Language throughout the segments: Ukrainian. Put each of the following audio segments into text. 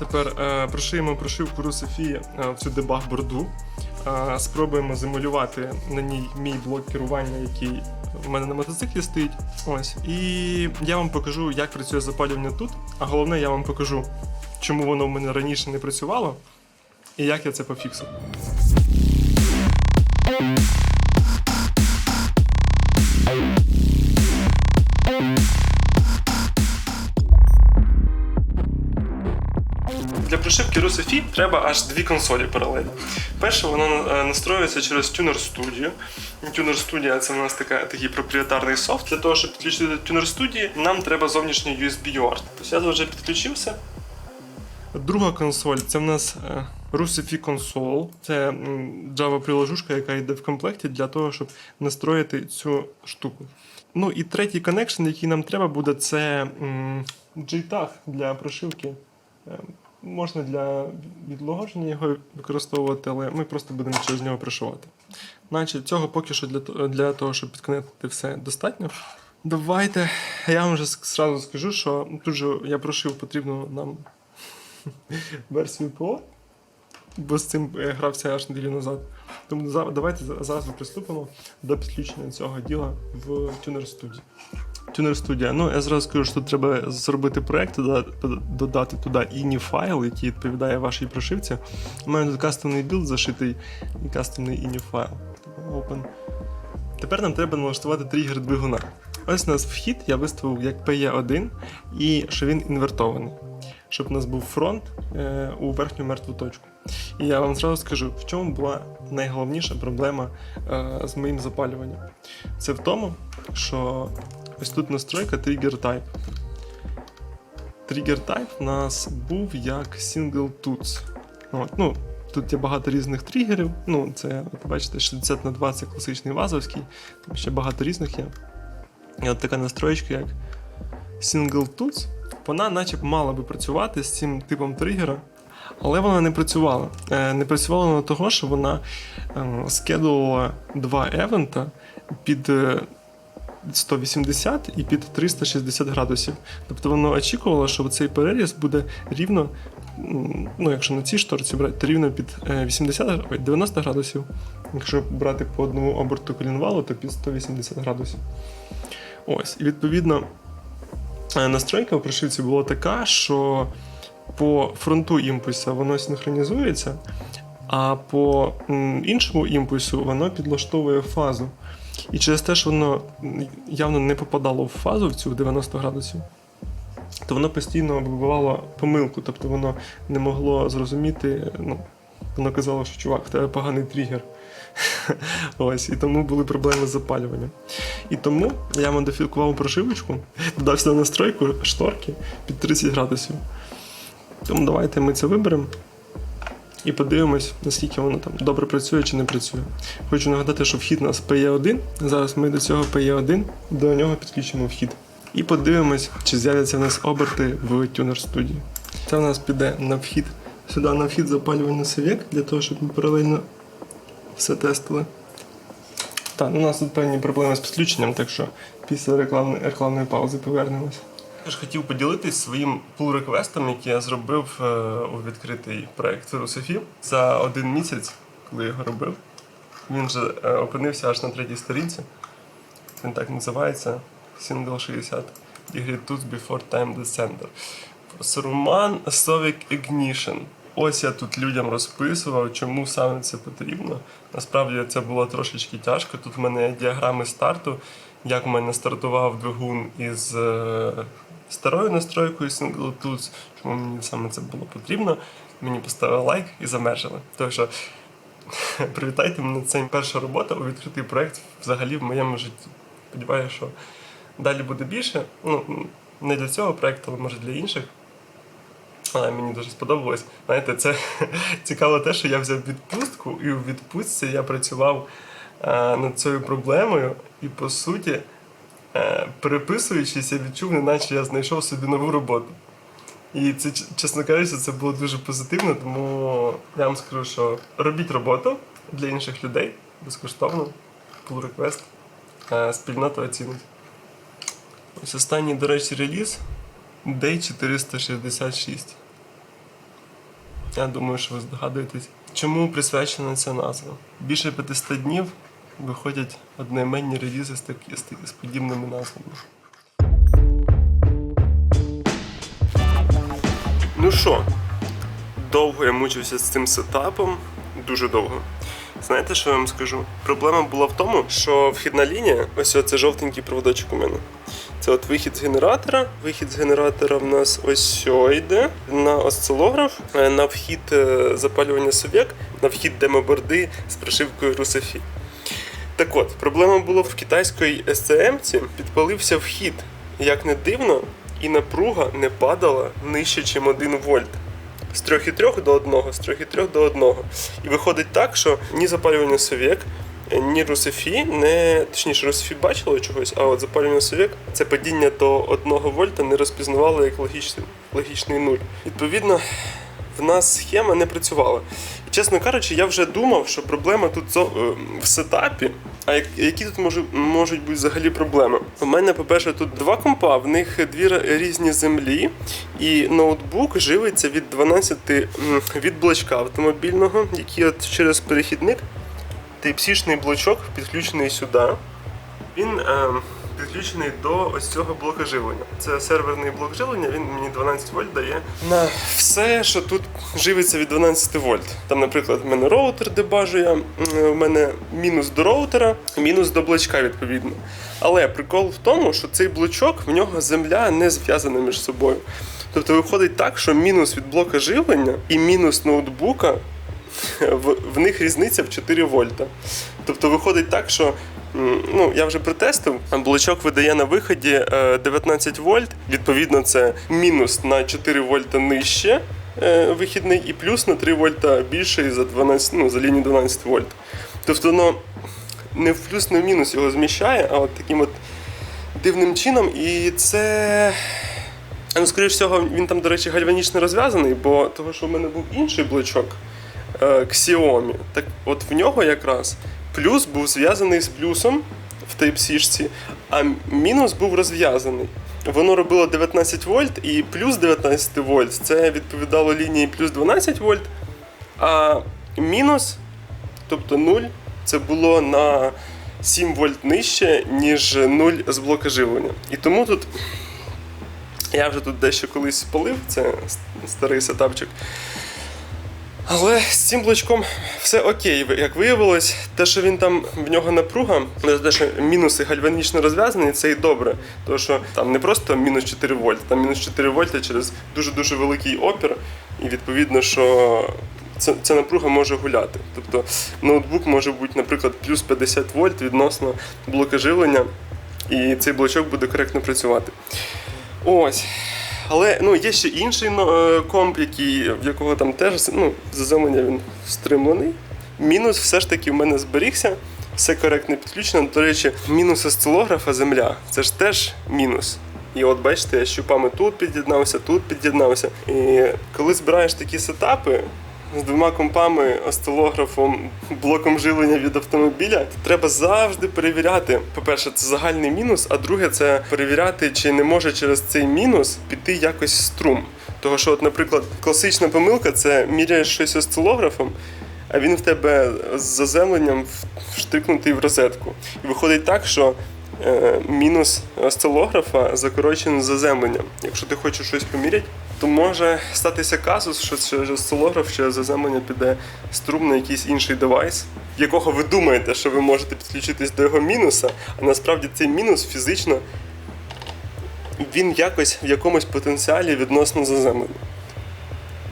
Тепер е, прошиємо прошивку Русофії е, в цю дебаг борду. Е, спробуємо замалювати на ній мій блок керування, який в мене на мотоциклі стоїть. Ось. І я вам покажу, як працює запалювання тут. А головне, я вам покажу, чому воно в мене раніше не працювало і як я це пофіксив. Прошивки Русофі треба аж дві консолі паралельно. Перша вона е, настроюється через Tuner Studio. Tuner Studio це у нас така, такий проприєтарний софт. Для того, щоб підключити до Tuner Studio, нам треба зовнішній USB UART. Тобто я вже підключився. Друга консоль це в нас е, Rusifi Console. Це м, Java приложушка, яка йде в комплекті для того, щоб настроїти цю штуку. Ну і третій коннекшн, який нам треба буде, це JTAG для прошивки. Можна для відлогодження його використовувати, але ми просто будемо через нього прошивати. Значить, цього поки що для, для того, щоб підконектити все достатньо. Давайте. Я вам вже зразу скажу, що тут же я прошив потрібну нам версію ПО, бо з цим я грався аж неділю назад. Тому давайте зараз приступимо до підключення цього діла в Tuner Studio. Tuner Studio. Ну, я зразу скажу, що треба зробити проект, додати, туди іні файл, який відповідає вашій прошивці. У мене тут кастомний білд зашитий і кастомний іні файл. Open. Тепер нам треба налаштувати тригер двигуна. Ось у нас вхід я виставив як PE1 і що він інвертований. Щоб у нас був фронт е, у верхню мертву точку. І я вам зразу скажу, в чому була найголовніша проблема е, з моїм запалюванням. Це в тому, що ось тут настройка Trigger Type. Trigger Type у нас був як Single Toots. От, ну, тут є багато різних тригерів. Ну, це, от бачите, 60 на 2 це класичний вазовський, там ще багато різних є. І от така настроєчка, як Single Toots, вона наче б мала би працювати з цим типом тригера, але вона не працювала. Е, Не працювала вона того, що вона е, скедувала два евента під е, 180 і під 360 градусів. Тобто воно очікувало, що цей переріз буде рівно, ну якщо на цій шторці брати, то рівно під е, 80, гра- ой, 90 градусів. Якщо брати по одному оберту колінвалу, то під 180 градусів. Ось, і відповідно е, настройка у прошивці була така, що по фронту імпульсу воно синхронізується, а по іншому імпульсу воно підлаштовує фазу. І через те, що воно явно не попадало в фазу в цю 90 градусів, то воно постійно вибивало помилку, тобто воно не могло зрозуміти. Ну, воно казало, що чувак, в тебе поганий тригер. Ось, і тому були проблеми з запалюванням. І тому я модифікував прошивочку, додав сюди настройку шторки під 30 градусів. Тому давайте ми це виберемо і подивимось, наскільки воно там добре працює чи не працює. Хочу нагадати, що вхід у нас PE1. Зараз ми до цього PE1, до нього підключимо вхід. І подивимось, чи з'являться в нас оберти в Tuner Studio. Це у нас піде на вхід. Сюди на вхід запалювальний совєк, для того, щоб ми паралельно все тестили. Так, ну, у нас тут певні проблеми з підключенням, так що після рекламної, рекламної паузи повернемось. Я ж хотів поділитись своїм pull-реквестом, який я зробив е, у відкритий проект Русофі за один місяць, коли його робив. Він вже е, опинився аж на третій сторінці. Він так називається Single 60 Degree Tools Before Time Descender. Roman Sovic Ignition. Ось я тут людям розписував, чому саме це потрібно. Насправді це було трошечки тяжко. Тут в мене діаграми старту, як в мене стартував двигун із е, старою настройкою Single Tools, чому мені саме це було потрібно. Мені поставили лайк і замержили. Так що привітайте мене, це перша робота у відкритий проєкт взагалі в моєму житті. Сподіваюся, що далі буде більше. Ну, не для цього проєкту, але може для інших. Але мені дуже сподобалось. Знаєте, це цікаво те, що я взяв відпустку, і у відпустці я працював е, над цією проблемою, і по суті, переписуючись, я відчув, неначе я знайшов собі нову роботу. І це, чесно кажучи, це було дуже позитивно, тому я вам скажу, що робіть роботу для інших людей безкоштовно, pull request, е, спільнота оцінить. Ось останній, до речі, реліз Day 466. Я думаю, що ви здогадуєтесь, чому присвячена ця назва. Більше 500 днів виходять одноіменні релізи з, такі, з, подібними назвами. Ну що, довго я мучився з цим сетапом, дуже довго. Знаєте, що я вам скажу? Проблема була в тому, що вхідна лінія, ось це жовтенький проводочок у мене. Це от вихід з генератора. Вихід з генератора в нас ось йде на осцилограф, е, на вхід е, запалювання совєк, на вхід демоборди з прошивкою Русафі. Так от, проблема була в китайської SCM, підпалився вхід. Як не дивно, і напруга не падала нижче, ніж 1 вольт. З 3,3 до 1, з 3,3 до 1. І виходить так, що ні запалювання совєк, ні Русифі, не точніше, Русифі бачило чогось, а от запалювання совєк це падіння до 1 вольта не розпізнавало як логічний, логічний нуль. Відповідно, в нас схема не працювала. Чесно кажучи, я вже думав, що проблема тут е, в сетапі. А які тут може, можуть бути взагалі проблеми? У мене, по-перше, тут два компа, в них дві різні землі, і ноутбук живиться від 12 м, від блочка автомобільного, який от через перехідник Type-C-шний блочок підключений сюди. Він е, підключений до ось цього блока живлення. Це серверний блок живлення, він мені 12 вольт дає на все, що тут живиться від 12 вольт. Там, наприклад, в мене роутер дебажує, в мене мінус до роутера, мінус до блочка, відповідно. Але прикол в тому, що цей блочок в нього земля не зв'язана між собою. Тобто виходить так, що мінус від блока живлення і мінус ноутбука в, в них різниця в 4 вольта. Тобто виходить так, що ну, я вже протестив, блочок видає на виході е, 19 вольт, відповідно, це мінус на 4 вольта нижче е, вихідний і плюс на 3 вольта більше за 12, ну, за лінію 12 вольт. Тобто, ну, не в плюс, не в мінус його зміщає, а от таким от дивним чином. І це. Ну, скоріш всього, він там, до речі, гальванічно розв'язаний, бо того, що в мене був інший блочок е, Xiaomi, так от в нього якраз плюс був зв'язаний з плюсом в Type-C, а мінус був розв'язаний. Воно робило 19 вольт і плюс 19 вольт це відповідало лінії плюс 12 вольт, а мінус, тобто 0, це було на 7 вольт нижче, ніж 0 з блока живлення. І тому тут я вже тут дещо колись спалив, це старий сетапчик. Але з цим блочком все окей. Як виявилось, те, що він там в нього напруга, ну, те, що мінуси гальванічно розв'язані, це і добре. Тому що там не просто мінус 4 вольт, там мінус 4 вольта через дуже-дуже великий опір, і відповідно, що ця, ця напруга може гуляти. Тобто ноутбук може бути, наприклад, плюс 50 вольт відносно блока живлення, і цей блочок буде коректно працювати. Ось. Але ну, є ще інший ну, е, комп, який, в якого там теж ну, заземлення він стримлений. Мінус все ж таки в мене зберігся, все коректно підключено. До речі, мінус осцилографа земля це ж теж мінус. І от бачите, я щупами тут під'єднався, тут під'єднався. І коли збираєш такі сетапи, з двома компами, осцилографом, блоком живлення від автомобіля, то треба завжди перевіряти. По-перше, це загальний мінус, а друге, це перевіряти, чи не може через цей мінус піти якось струм. Того, що, от, наприклад, класична помилка це міряєш щось осцилографом, а він в тебе з заземленням вштрикнутий в розетку. І виходить так, що е, мінус осцилографа закорочений заземленням. Якщо ти хочеш щось поміряти, то може статися казус, що через осцилограф через заземлення піде струм на якийсь інший девайс, якого ви думаєте, що ви можете підключитись до його мінуса, а насправді цей мінус фізично він якось в якомусь потенціалі відносно заземлення.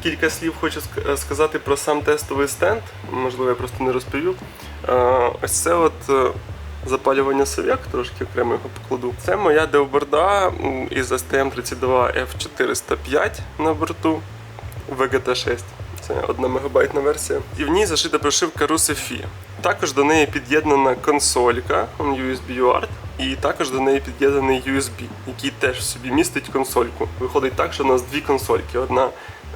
Кілька слів хочу сказати про сам тестовий стенд. Можливо, я просто не розповів. Е, Ось це от е, запалювання совєк, трошки окремо його покладу. Це моя деоборда із STM32 F405 на борту VGT6. Це 1 мегабайтна версія. І в ній зашита прошивка RusFi. Також до неї під'єднана консолька USB UART, і також до неї під'єднаний USB, який теж в собі містить консольку. Виходить так, що у нас дві консольки: одна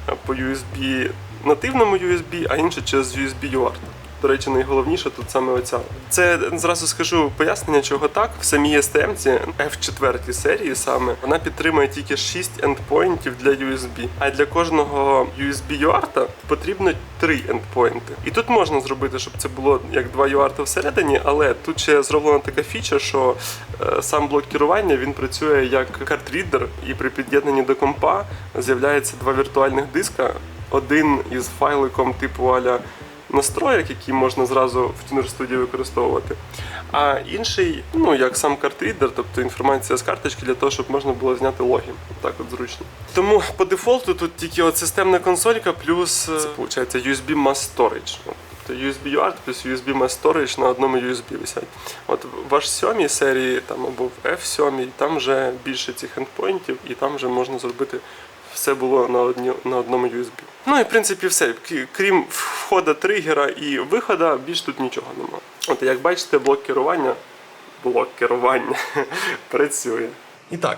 е, по USB нативному USB, а інша через USB UART. До речі, найголовніше тут саме оця. Це зразу скажу пояснення, чого так. В самій STM F4 серії саме вона підтримує тільки 6 ендпоінтів для USB. А для кожного USB UART потрібно 3 ендпоінти. І тут можна зробити, щоб це було як два UART всередині, але тут ще зроблена така фіча, що е, сам блок керування він працює як картрідер, і при під'єднанні до компа з'являється два віртуальних диска. Один із файликом типу аля настроєк, які можна зразу в Tuner Studio використовувати. А інший, ну як сам картрідер, тобто інформація з карточки для того, щоб можна було зняти логи. Так от зручно. Тому по дефолту тут тільки от системна консолька, плюс е, це виходить USB Mass Storage. Тобто USB UART плюс USB Mass Storage на одному USB висять. От в аж 7 серії там або в F7, там вже більше цих ендпоінтів, і там вже можна зробити все було на, одні, на одному USB. Ну і в принципі все. Крім входа тригера і виходу, більш тут нічого немає. От як бачите, блок керування, блок керування працює. І так,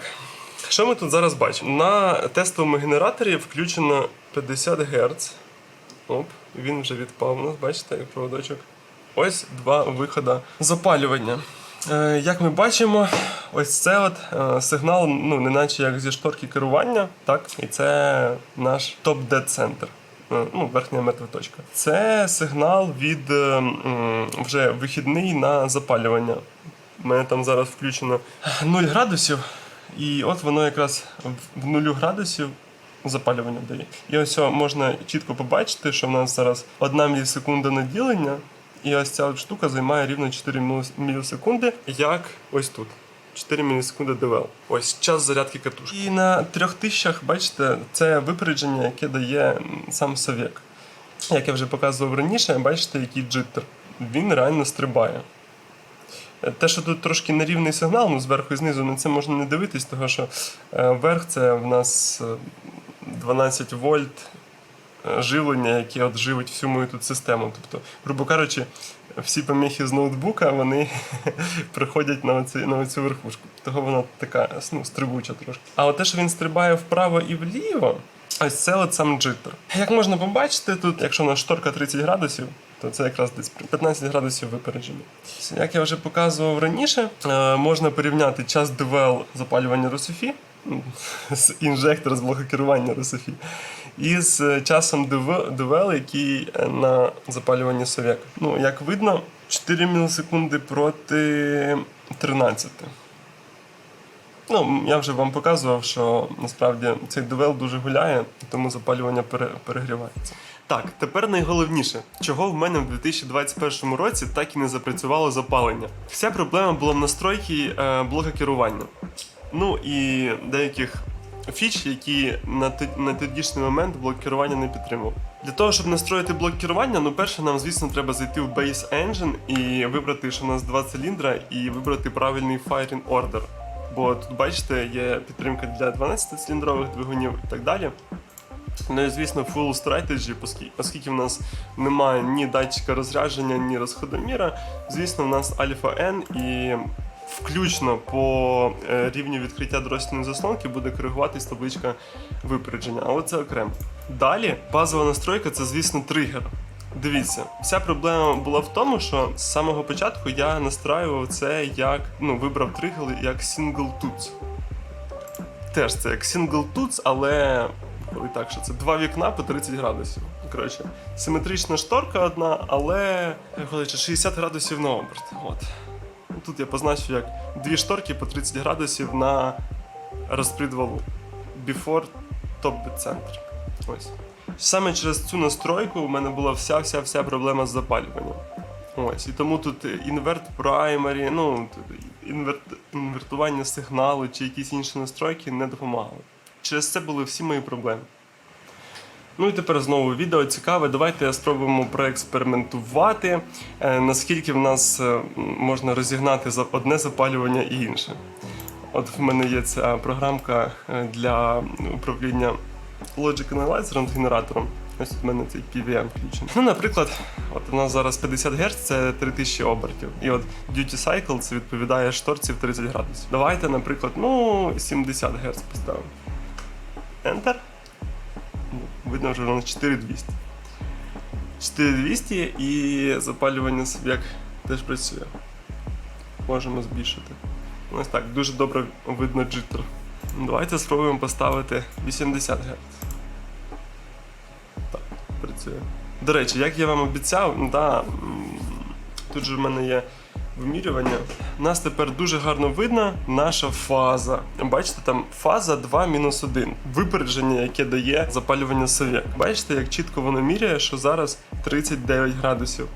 що ми тут зараз бачимо? На тестовому генераторі включено 50 Гц. Оп, він вже відпав у нас, бачите, як проводочок. Ось два виходи запалювання. Е, як ми бачимо, ось це от е, сигнал, ну, не наче як зі шторки керування, так? І це наш топ-дед центр. Е, Ну, верхня мертва точка. Це сигнал від е, вже вихідний на запалювання. У мене там зараз включено 0 градусів, і от воно якраз в- в 0 градусів запалювання дає. І ось можна чітко побачити, що в нас зараз 1 мілісекунда наділення, і ось ця штука займає рівно 4 мілісекунди, як ось тут. 4 мілісекунди ДВЛ. Ось час зарядки катушки. І на трьох тисячах, бачите, це випередження, яке дає сам Совєк. Як я вже показував раніше, бачите, який джиттер. Він реально стрибає. Те, що тут трошки нерівний сигнал, ну зверху і знизу, на це можна не дивитись, тому що е, верх це в нас е, 12 вольт е, живлення, яке от живить всю мою тут систему. Тобто, грубо кажучи, всі поміхи з ноутбука вони приходять на, оці, на оцю верхушку. Того вона така ну, стрибуча трошки. А от те, що він стрибає вправо і вліво, ось це от сам джиттер. Як можна побачити, тут, якщо у нас шторка 30 градусів, то це якраз десь 15 градусів випередження. Як я вже показував раніше, е, можна порівняти час ДВЛ запалювання Рософі ну, з інжектор з блококерування Рософі і з е, часом ДВ- ДВЛ, який е, на запалюванні Совєка. Ну, як видно, 4 мілісекунди проти 13. Ну, я вже вам показував, що насправді цей ДВЛ дуже гуляє, тому запалювання пере- перегрівається. Так, тепер найголовніше, чого в мене в 2021 році так і не запрацювало запалення. Вся проблема була в настройці е, блока керування. Ну і деяких фіч, які на, на тодішній момент блок керування не підтримував. Для того, щоб настроїти блок керування, ну перше нам, звісно, треба зайти в Base Engine і вибрати, що у нас два циліндра, і вибрати правильний firing order. Бо тут, бачите, є підтримка для 12-циліндрових двигунів і так далі. Ну і звісно, full strategy, оскільки в нас немає ні датчика розрядження, ні розходоміра. Звісно, в нас альфа N і включно по е, рівню відкриття дросільної заслонки буде коригуватись табличка випередження, але це окремо. Далі базова настройка це, звісно, тригер. Дивіться, вся проблема була в тому, що з самого початку я настраював це як ну, вибрав тригер як single tooth. Теж це як single tooth, але коли так, що це два вікна по 30 градусів. Коротше, симетрична шторка одна, але коротше, 60 градусів на оберт. От. Тут я позначив як дві шторки по 30 градусів на розпрід валу. Before top центр. Ось. Саме через цю настройку у мене була вся-вся-вся проблема з запалюванням. Ось. І тому тут інверт праймарі, ну, інверт, інвертування сигналу чи якісь інші настройки не допомагали. Через це були всі мої проблеми. Ну і тепер знову відео цікаве. Давайте спробуємо проекспериментувати, е, наскільки в нас е, можна розігнати одне запалювання і інше. От в мене є ця програмка е, для управління Logic Analyzer генератором. Ось тут в мене цей PVM включений. Ну, наприклад, от у нас зараз 50 Гц це 3000 обертів. І от Duty Cycle це відповідає шторці в 30 градусів. Давайте, наприклад, ну 70 Гц поставимо. Enter. Видно, вже у нас 4200. 4200 і запалювання як теж працює. Можемо збільшити. Ось так, дуже добре видно джиттер. Давайте спробуємо поставити 80 Гц. Так, працює. До речі, як я вам обіцяв, да, тут же в мене є вимірювання. У нас тепер дуже гарно видно наша фаза. Бачите, там фаза 2 мінус 1. Випередження, яке дає запалювання совєк. Бачите, як чітко воно міряє, що зараз 39 градусів.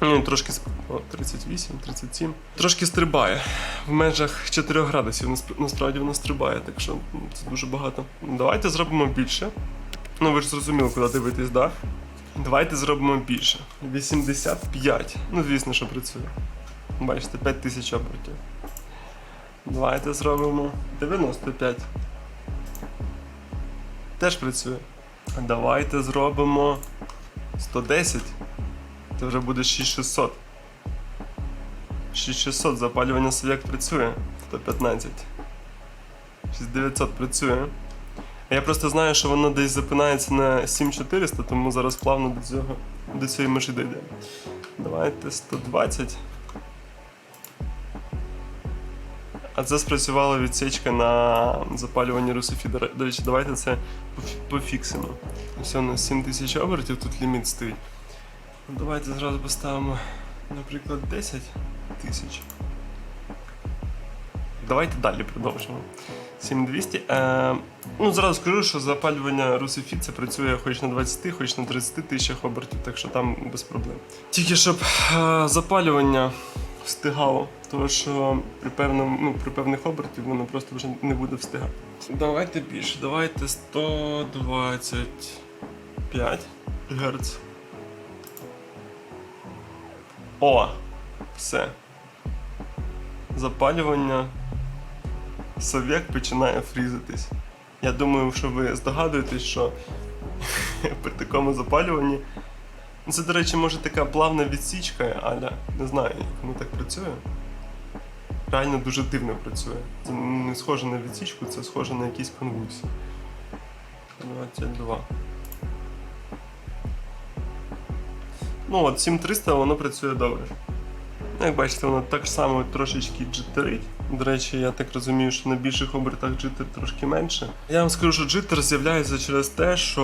Ну, трошки о, 38, 37. Трошки стрибає. В межах 4 градусів. Насправді воно стрибає, так що це дуже багато. Давайте зробимо більше. Ну, ви ж зрозуміли, куди дивитись, так? Да? Давайте зробимо більше. 85. Ну, звісно, що працює. Бачите, 5000 обертів. Давайте зробимо 95. Теж працює. Давайте зробимо 110. Це вже буде 6600. 6600 запалювання совєк працює. 115. 6900 працює. Я просто знаю, що воно десь запинається на 7400, тому зараз плавно до цього до цієї межі дійде. Давайте 120. А це спрацювала відсічка на запалюванні русофі. До речі, давайте це пофіксимо. Ось у нас 7000 обертів, тут ліміт стоїть. Ну, Давайте зразу поставимо, наприклад, 10 тисяч. Давайте далі продовжимо. 7200. Е, ну, зразу скажу, що запалювання русифі це працює хоч на 20, хоч на 30 тисячах обертів, так що там без проблем. Тільки щоб е, запалювання встигало, тому що при, певному, ну, при певних обертів воно просто вже не буде встигати. Давайте більше, давайте 125 Гц. О! Все. Запалювання совєк починає фрізитись. Я думаю, що ви здогадуєтесь, що при такому запалюванні. Ну, Це, до речі, може така плавна відсічка, Аля. Не знаю, як воно так працює. Реально дуже дивно працює. Це не схоже на відсічку, це схоже на якісь конвульсії. 22. Ну от 7300 воно працює добре. Ну, Як бачите, воно так само трошечки джиттерить. До речі, я так розумію, що на більших обертах джиттер трошки менше. Я вам скажу, що джиттер з'являється через те, що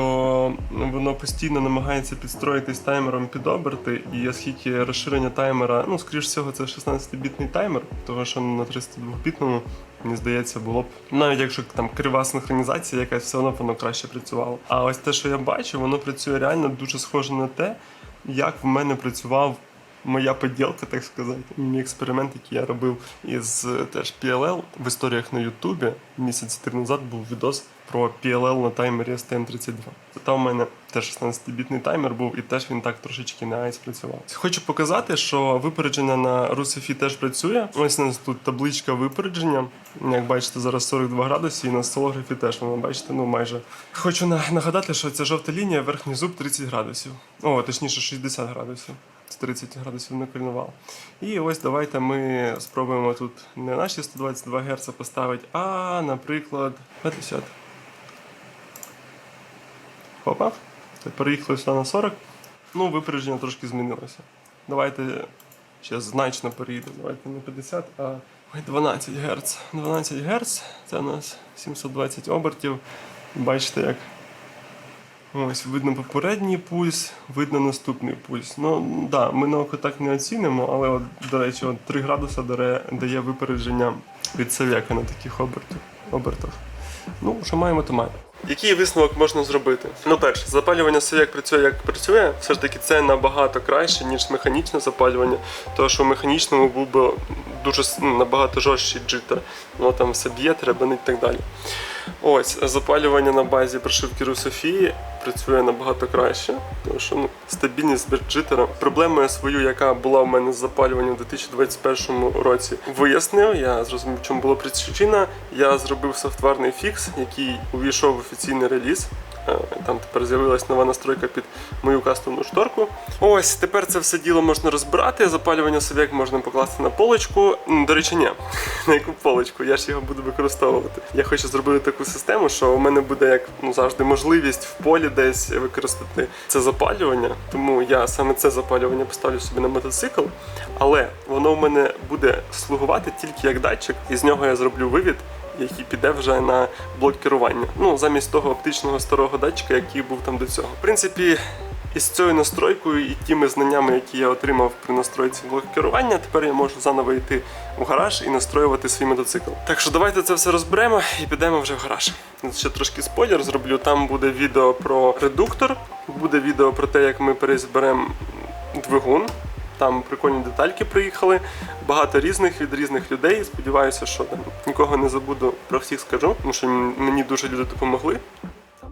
воно постійно намагається підстроїтись таймером під оберти, і оскільки розширення таймера, ну, скоріш всього, це 16-бітний таймер, тому що на 32-бітному, мені здається, було б навіть якщо там крива синхронізація якась, все одно воно краще працювало. А ось те, що я бачу, воно працює реально дуже схоже на те, як в мене працював моя поділка, так сказати. Мій експеримент, який я робив із е, теж PLL в історіях на Ютубі. Місяць три назад був відос про PLL на таймері STM32. Там у мене теж 16-бітний таймер був, і теж він так трошечки на айс працював. Хочу показати, що випередження на Русифі теж працює. Ось у нас тут табличка випередження. Як бачите, зараз 42 градуси, і на столографі теж воно бачите, ну майже. Хочу на- нагадати, що ця жовта лінія, верхній зуб 30 градусів. О, точніше, 60 градусів. З 30 градусів не кольнував. І ось давайте ми спробуємо тут не наші 122 Гц поставити, а, наприклад, 50. Хопа. Це переїхали сюди на 40. Ну, випередження трошки змінилося. Давайте ще значно переїдемо. Давайте не 50, а 12 Гц. 12 Гц це у нас 720 обертів. Бачите, як Ось видно попередній пульс, видно наступний пульс. Ну да, ми на око так не оцінимо, але от, до речі, от 3 градуса дає випередження від совєка на таких обертах. Ну, що маємо, то маємо. Який висновок можна зробити? Ну, перше, запалювання совєк працює як працює. Все ж таки це набагато краще, ніж механічне запалювання, тому що в механічному був би дуже ну, набагато жорсткий джиттер. Воно там все б'є, треба і так далі. Ось запалювання на базі прошивки Русофії працює набагато краще, тому що ну, стабільність берджитера. Проблемою свою, яка була в мене з запалюванням у 2021 році, вияснив. Я зрозумів, чому була причина. Я зробив софтварний фікс, який увійшов в офіційний реліз. Е, Там тепер з'явилась нова настройка під мою кастомну шторку. Ось тепер це все діло можна розбирати. Запалювання совєк можна покласти на полочку. До речі, ні, на яку полочку, я ж його буду використовувати. Я хочу зробити таку систему, що у мене буде як ну завжди можливість в полі десь використати це запалювання. Тому я саме це запалювання поставлю собі на мотоцикл, але воно в мене буде слугувати тільки як датчик, і з нього я зроблю вивід. Який піде вже на блок керування. Ну, замість того оптичного старого датчика, який був там до цього. В принципі, із цією настройкою і тими знаннями, які я отримав при настройці блоку керування, тепер я можу заново йти в гараж і настроювати свій мотоцикл. Так що давайте це все розберемо і підемо вже в гараж. Ще трошки спойлер зроблю. Там буде відео про редуктор, буде відео про те, як ми перезберемо двигун. Там прикольні детальки приїхали, багато різних від різних людей. Сподіваюся, що там нікого не забуду про всіх скажу, тому що мені дуже люди допомогли.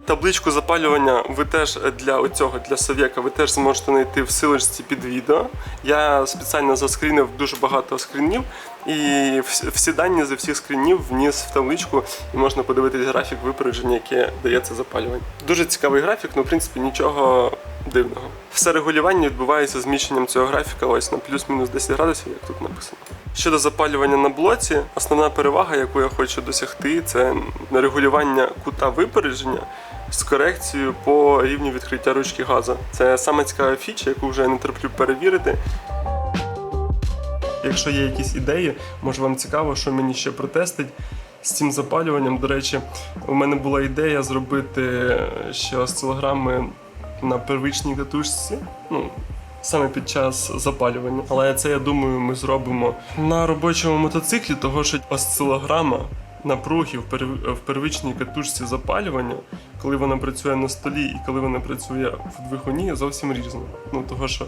Табличку запалювання ви теж для оцього, для совєка, ви теж зможете знайти в силочці під відео. Я спеціально заскрінив дуже багато скрінів, і всі дані зі всіх скрінів вніс в табличку, і можна подивитись графік випередження, яке дає це запалювання. Дуже цікавий графік, ну в принципі нічого дивного. Все регулювання відбувається зміщенням цього графіка ось на плюс-мінус 10 градусів, як тут написано. Щодо запалювання на блоці, основна перевага, яку я хочу досягти, це регулювання кута випередження з корекцією по рівню відкриття ручки газу. Це саме цікава фіча, яку вже я не терплю перевірити. Якщо є якісь ідеї, може вам цікаво, що мені ще протестить з цим запалюванням. До речі, у мене була ідея зробити ще осцилограми на первичній катушці. Ну, Саме під час запалювання. Але це, я думаю, ми зробимо на робочому мотоциклі, того що осцилограма напруги в, пер- первичній катушці запалювання, коли вона працює на столі і коли вона працює в двигуні, зовсім різно. Ну, того що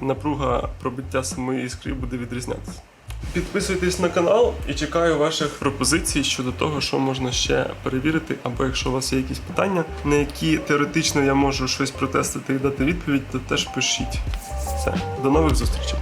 напруга пробиття самої іскри буде відрізнятися. Підписуйтесь на канал і чекаю ваших пропозицій щодо того, що можна ще перевірити, або якщо у вас є якісь питання, на які теоретично я можу щось протестити і дати відповідь, то теж пишіть. Все, до нових зустрічей.